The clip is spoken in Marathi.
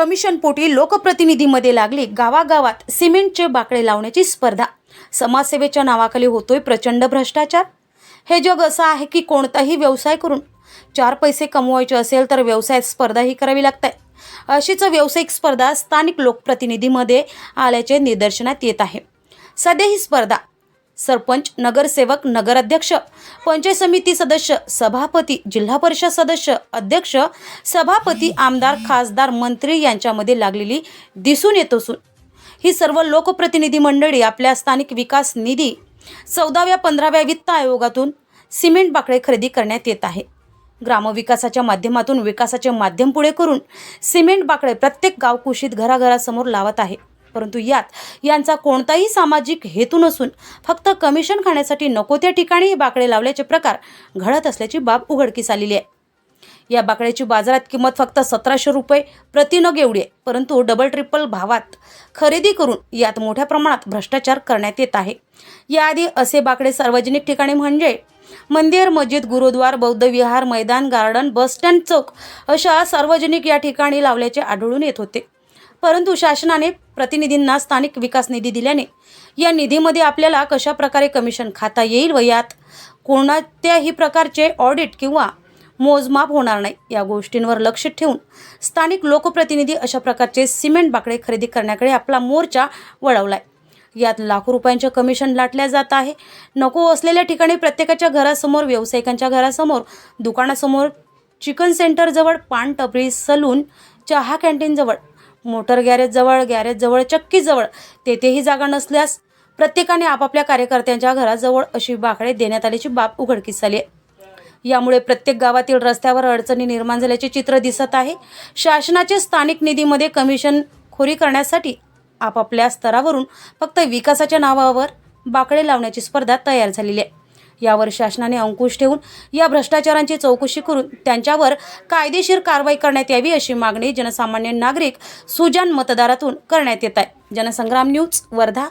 कमिशनपोटी लोकप्रतिनिधीमध्ये लागली. गावागावात सिमेंटचे बाकडे लावण्याची स्पर्धा. समाजसेवेच्या नावाखाली होतोय प्रचंड भ्रष्टाचार. हे जग असं आहे की कोणताही व्यवसाय करून चार पैसे कमवायचे असेल तर व्यवसायात स्पर्धाही करावी लागते. अशीच व्यावसायिक स्पर्धा स्थानिक लोकप्रतिनिधीमध्ये आल्याचे निदर्शनात येत आहे. सध्या ही स्पर्धा सरपंच नगरसेवक नगराध्यक्ष पंचायत समिती सदस्य सभापती जिल्हा परिषद सदस्य अध्यक्ष सभापती आमदार खासदार मंत्री यांच्यामध्ये लागलेली दिसून येत असून ही सर्व लोकप्रतिनिधी मंडळी आपल्या स्थानिक विकास निधी चौदाव्या पंधराव्या वित्त आयोगातून सिमेंट बाकडे खरेदी करण्यात येत आहे. ग्रामविकासाच्या माध्यमातून विकासाचे माध्यम पुढे करून सिमेंट बाकडे प्रत्येक गावकुशीत घराघरासमोर लावत आहे. परंतु यात यांचा कोणताही सामाजिक हेतू नसून फक्त कमिशन खाण्यासाठी नको त्या ठिकाणी बाकडे लावल्याचे प्रकार घडत असल्याची बाब उघडकीस आलेली आहे. या बाकड्याची बाजारात किंमत फक्त सतराशे रुपये प्रतिनग एवढी आहे परंतु डबल ट्रिपल भावात खरेदी करून यात मोठ्या प्रमाणात भ्रष्टाचार करण्यात येत आहे. याआधी असे बाकडे सार्वजनिक ठिकाणी म्हणजे मंदिर मस्जिद गुरुद्वार बौद्ध विहार मैदान गार्डन बस स्टँड चौक अशा सार्वजनिक या ठिकाणी लावल्याचे आढळून येत होते. परंतु शासनाने प्रतिनिधींना स्थानिक विकास निधी दिल्याने या निधीमध्ये आपल्याला कशा प्रकारे कमिशन खाता येईल व यात कोणत्याही प्रकारचे ऑडिट किंवा मोजमाप होणार नाही या गोष्टींवर लक्ष ठेवून स्थानिक लोकप्रतिनिधी अशा प्रकारचे सिमेंट बाकडे खरेदी करण्याकडे आपला मोर्चा वळवलाय. यात लाखो रुपयांचे कमिशन लाटल्या जात आहे. नको असलेल्या ठिकाणी प्रत्येकाच्या घरासमोर व्यावसायिकांच्या घरासमोर दुकानासमोर चिकन सेंटरजवळ पान टपरी सलून चहा कॅन्टीनजवळ मोटर गॅरेजजवळ गॅरेजजवळ चक्कीजवळ तेथेही जागा नसल्यास प्रत्येकाने आपापल्या कार्यकर्त्यांच्या घराजवळ अशी बाकडे देण्यात आल्याची बाब उघडकीस आली आहे. यामुळे प्रत्येक गावातील रस्त्यावर अडचणी निर्माण झाल्याचे चित्र दिसत आहे. शासनाचे स्थानिक निधीमध्ये कमिशन खोरी करण्यासाठी आपापल्या स्तरावरून फक्त विकासाच्या नावावर बाकडे लावण्याची स्पर्धा तयार झालेली आहे. यावर शासनाने अंकुश ठेवून या भ्रष्टाचारांची चौकशी करून त्यांच्यावर कायदेशीर कारवाई करण्यात यावी अशी मागणी जनसामान्य नागरिक सुजान मतदारातून करण्यात येत आहे. जनसंग्राम न्यूज वर्धा.